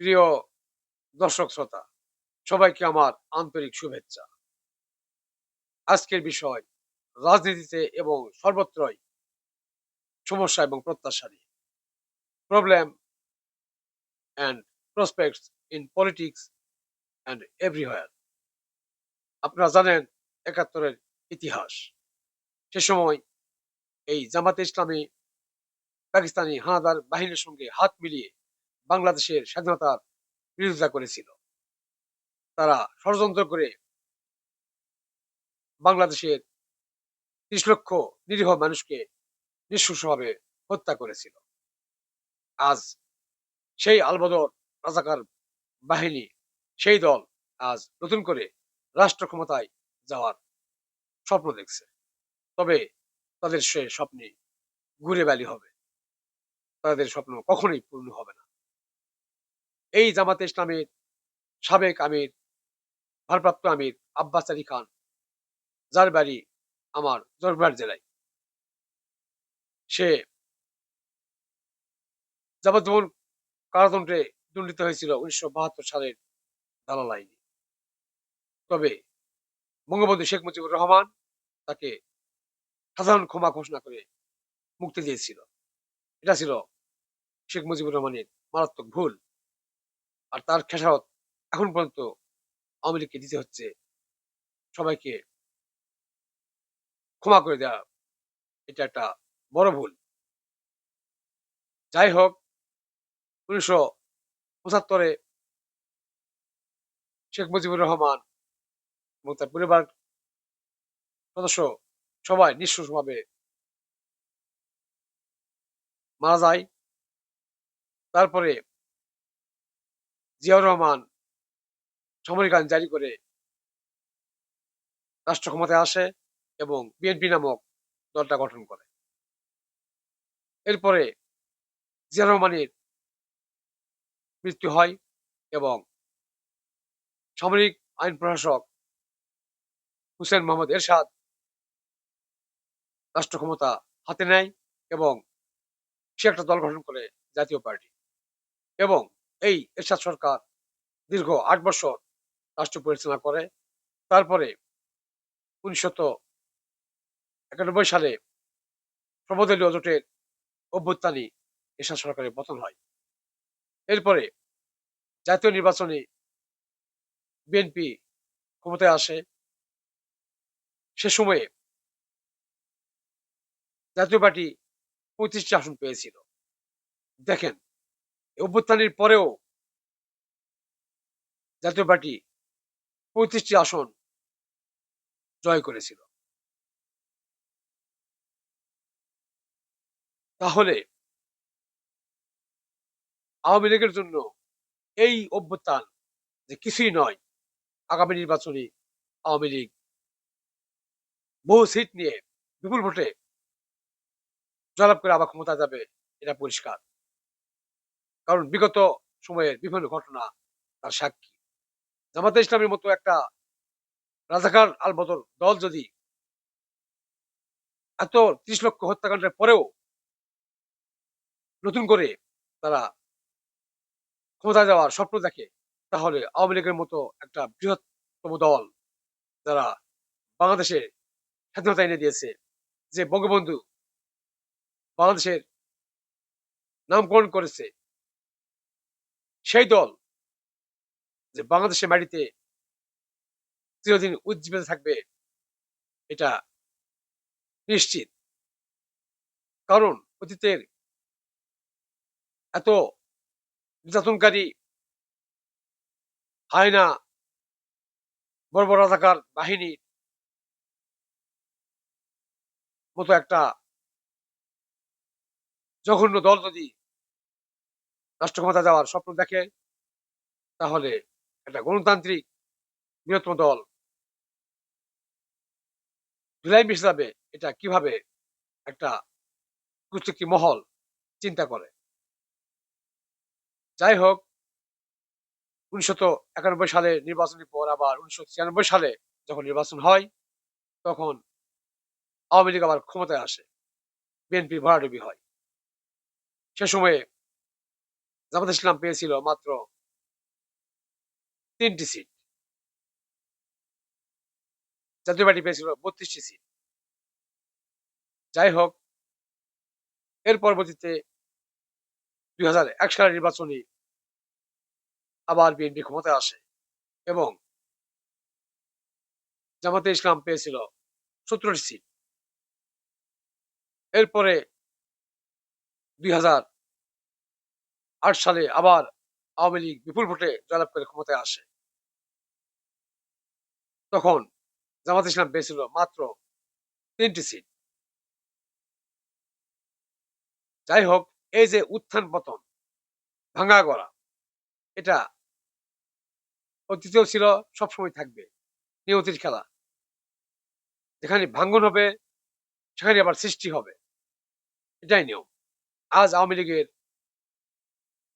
প্রিয় দর্শক শ্রোতা, সবাইকে আমার আন্তরিক শুভেচ্ছা। আজকের বিষয় রাজনীতিতে এবং সর্বত্রই সমস্যা এবং প্রত্যাশা নিয়ে। Problem and prospects in politics and everywhere আপনারা জানেন একাত্তরের ইতিহাস। সে সময় এই জামাতে ইসলামী পাকিস্তানি হানাদার বাহিনীর সঙ্গে হাত মিলিয়ে বাংলাদেশের স্বাধীনতার বিরোধিতা করেছিল। তারা ষড়যন্ত্র করে বাংলাদেশের ত্রিশ লক্ষ নিরীহ মানুষকে নিঃশংসভাবে হত্যা করেছিল। আজ সেই আলবদর রাজাকার বাহিনী, সেই দল আজ নতুন করে রাষ্ট্র ক্ষমতায় যাওয়ার স্বপ্ন দেখছে। তবে তাদের সে স্বপ্নে ঘুরে বালি হবে। তাদের স্বপ্ন কখনোই পূর্ণ হবে না। এই জামাতে ইসলামের সাবেক আমির, ভারপ্রাপ্ত আমির আব্বাস আলী খান, যার বাড়ি আমার জরবার জেলায়। সে যাবজ্জীবন কারাদণ্ডে দণ্ডিত হয়েছিল উনিশশো বাহাত্তর সালের দালাল আইনে তবে বঙ্গবন্ধু শেখ মুজিবুর রহমান তাকে সাধারণ ক্ষমা ঘোষণা করে মুক্তি দিয়েছিল। এটা ছিল শেখ মুজিবুর রহমানের মারাত্মক ভুল। আর তার খেসারত এখন পর্যন্ত আওয়ামী লীগকে দিতে হচ্ছে সবাইকে ক্ষমা করে দেওয়া এটা একটা বড় ভুল। যাই হোক, উনিশশো পঁচাত্তরে শেখ মুজিবুর রহমান এবং তার পরিবার সদস্য সবাই নিঃশ্বসভাবে মারা যায়। তারপরে জিয়াউর রহমান সামরিক আইন জারি করে রাষ্ট্র ক্ষমতায় আসে এবং বিএনপি নামক দলটা গঠন করে। এরপরে জিয়া রহমানের মৃত্যু হয় এবং সামরিক আইন প্রশাসক হুসেন মোহাম্মদ এরশাদ রাষ্ট্র ক্ষমতা হাতে নেয় এবং সে একটা দল গঠন করে জাতীয় পার্টি এবং এই এরশাদ সরকার দীর্ঘ আট বছর রাষ্ট্র পরিচালনা করে। তারপরে উনিশশত একানব্বই সালে সর্বদলীয় জোটের অভ্যুত্থানে এরশাদ সরকারের পতন হয়। এরপরে জাতীয় নির্বাচনে বিএনপি ক্ষমতায় আসে। সে সময়ে জাতীয় পার্টি পঁয়ত্রিশটি আসন পেয়েছিল। দেখেন অভ্যুত্থানের পরেও জাতীয় পার্টি পঁয়ত্রিশটি আসন জয় করেছিল। তাহলে আওয়ামী লীগের জন্য এই অভ্যুত্থান যে কিছুই নয়, আগামী নির্বাচনে আওয়ামী লীগ বহু সিট নিয়ে বিপুল ভোটে জয়লাভ করে আবার ক্ষমতা যাবে, এটা পরিষ্কার। কারণ বিগত সময়ের বিভিন্ন ঘটনা তার সাক্ষী। জামাতে ইসলামের মতো একটা রাজাকার আল বদর দল যদি এত ত্রিশ লক্ষ হত্যাকাণ্ডের পরেও নতুন করে তারা ক্ষমতায় যাওয়ার স্বপ্ন দেখে, তাহলে আওয়ামী লীগের মতো একটা বৃহত্তম দল যারা বাংলাদেশে স্বাধীনতা এনে দিয়েছে, যে বঙ্গবন্ধু বাংলাদেশের নামকরণ করেছে সেই দল যে বাংলাদেশের মাটিতে চিরদিন উজ্জীবিত থাকবে, এটা নিশ্চিত। কারণ অতীতের এত নির্যাতনকারী হায়না বড় বড় রাজাকার বাহিনীর মতো একটা জঘন্য দল যদি রাষ্ট্র ক্ষমতা যাওয়ার স্বপ্ন দেখে, তাহলে একটা গণতান্ত্রিক বৃহত্তম দল জুলাই হিসাবে এটা কীভাবে একটা কুচকি মহল চিন্তা করে? যাই হোক, উনিশশো একানব্বই সালে নির্বাচনের পর আবার উনিশশো ছিয়ানব্বই সালে যখন নির্বাচন হয়, তখন আওয়ামী লীগ আবার ক্ষমতায় আসে, বিএনপি ভরাডুবি হয়। সে সময়ে জামাত ইসলাম পেয়েছিল মাত্র তিনটি সিট জাতীয় পার্টি পেয়েছিল বত্রিশটি সিট যাই হোক, এর পরবর্তীতে দুই হাজার এক সালের নির্বাচনে আবার বিএনপি ক্ষমতায় আসে এবং জামাতে ইসলাম পেয়েছিল সতেরোটি সিট এরপরে দুই হাজার আট সালে আবার আওয়ামী লীগ বিপুল ভোটে জয়লাভ করে ক্ষমতায় আসে। তখন জামাত ইসলাম পেয়েছিল মাত্র তিনটি সিট যাই হোক, এই যে উত্থান পতন, ভাঙা গড়া এটা অতীতেও ছিল, সবসময় থাকবে, নিয়তির খেলা। যেখানে ভাঙ্গন হবে, সেখানে আবার সৃষ্টি হবে, এটাই নিয়ম। আজ আওয়ামী লীগের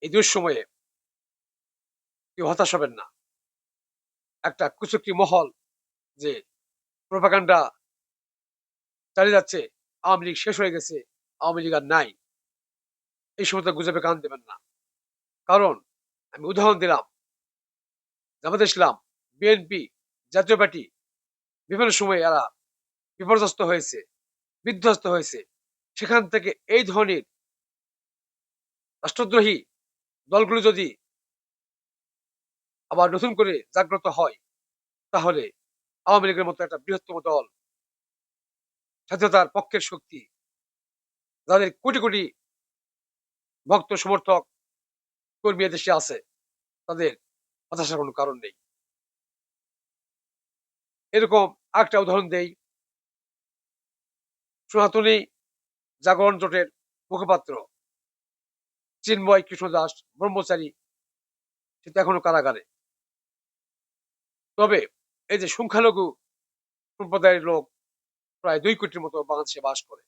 এই দুঃসময়ে কেউ হতাশ হবেন না। একটা কুচুক্তি মহল যে প্রভাকাণ্ডা চালিয়ে যাচ্ছে, আওয়ামী লীগ শেষ হয়ে গেছে, আওয়ামী লীগ আর নাই। এই সমস্ত গুজবে কান দেবেন না। কারণ আমি উদাহরণ দিলাম, জামাত ইসলাম, বিএনপি, জাতীয় পার্টি বিভিন্ন সময় এরা বিপর্যস্ত হয়েছে, বিধ্বস্ত হয়েছে। সেখান থেকে এই ধরনের রাষ্ট্রদ্রোহী দলগুলো যদি আবার নতুন করে জাগ্রত হয়, তাহলে আওয়ামী লীগের মতো একটা বৃহত্তম দল স্বাধীনতার পক্ষের শক্তি, যাদের কোটি কোটি ভক্ত সমর্থক কর্মী দেশে আছে, তাদের হতাশার কোনো কারণ নেই। এরকম একটা উদাহরণ দেই। সনাতনী জাগরণ জোটের মুখপাত্র চিন্ময় কৃষ্ণ দাস, ব্রহ্মচারী সেটা এখনও কারাগারে। তবে এই যে সংখ্যালঘু সম্প্রদায়ের লোক প্রায় দুই কোটির মতো বাংলাদেশে বাস করে।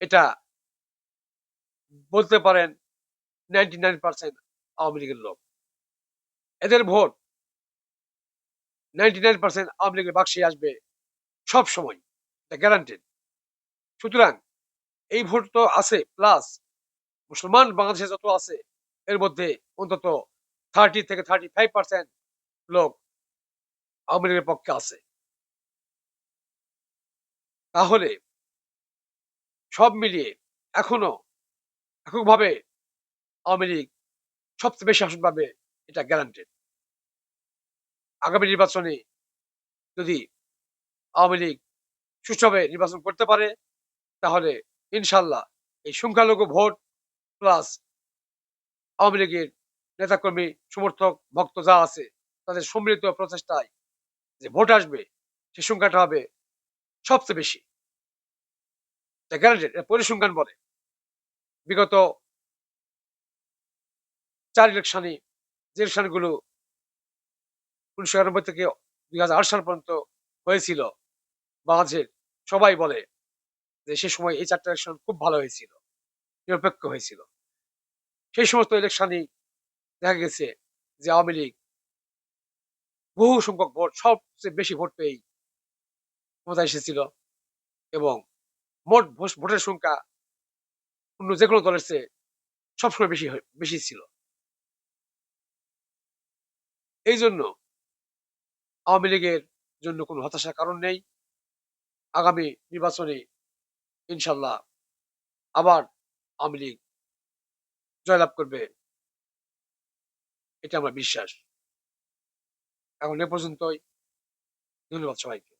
এটা বলতে পারেন নাইনটি নাইন পার্সেন্ট আওয়ামী লীগের লোক। এদের ভোট নাইনটি নাইন পার্সেন্ট আওয়ামী লীগের বাক্সে আসবে সব সময় এটা গ্যারান্টেড সুতরাং এই ভোট তো আছে প্লাস মুসলমান বাংলাদেশে যত আছে, এর মধ্যে অন্তত থার্টি থেকে থার্টি ফাইভ পার্সেন্ট লোক আওয়ামী লীগের পক্ষে আছে। তাহলে সব মিলিয়ে এখনও এককভাবে আওয়ামী লীগ সবচেয়ে বেশি আসন পাবে, এটা গ্যারান্টেড আগামী নির্বাচনে যদি আওয়ামী লীগ সুষ্ঠুভাবে নির্বাচন করতে পারে, তাহলে ইনশাল্লাহ এই সংখ্যালঘু ভোট প্লাস আওয়ামী লীগের নেতাকর্মী, সমর্থক, ভক্ত যা আছে, তাদের সম্মিলিত প্রচেষ্টায় যে ভোট আসবে, সে সংখ্যাটা হবে সবচেয়ে বেশি। গ্যারান্টেড পরিসংখ্যান বলে, বিগত চার ইলেকশনে যে ইলেকশনগুলো উনিশশো একানব্বই থেকে দুই হাজার আট সাল পর্যন্ত হয়েছিল, বাংলাদেশের সবাই বলে যে সে সময় এই চারটা ইলেকশন খুব ভালো হয়েছিল। নিরপেক্ষ হয়েছিল। সেই সমস্ত ইলেকশনই দেখা গেছে যে আওয়ামী লীগ বহু সংখ্যক ভোট, সবচেয়ে বেশি ভোট পেয়েই ক্ষমতায় এসেছিল এবং মোট ভোটের সংখ্যা অন্য যে কোনো দলের চেয়ে সবসময় বেশি বেশি ছিল। এই জন্য আওয়ামী লীগের জন্য কোনো হতাশার কারণ নেই। আগামী নির্বাচনে ইনশাল্লাহ আবার আওয়ামী লীগ জয়লাভ করবে এটা আমার বিশ্বাস। এখন এ পর্যন্তই। ধন্যবাদ সবাইকে।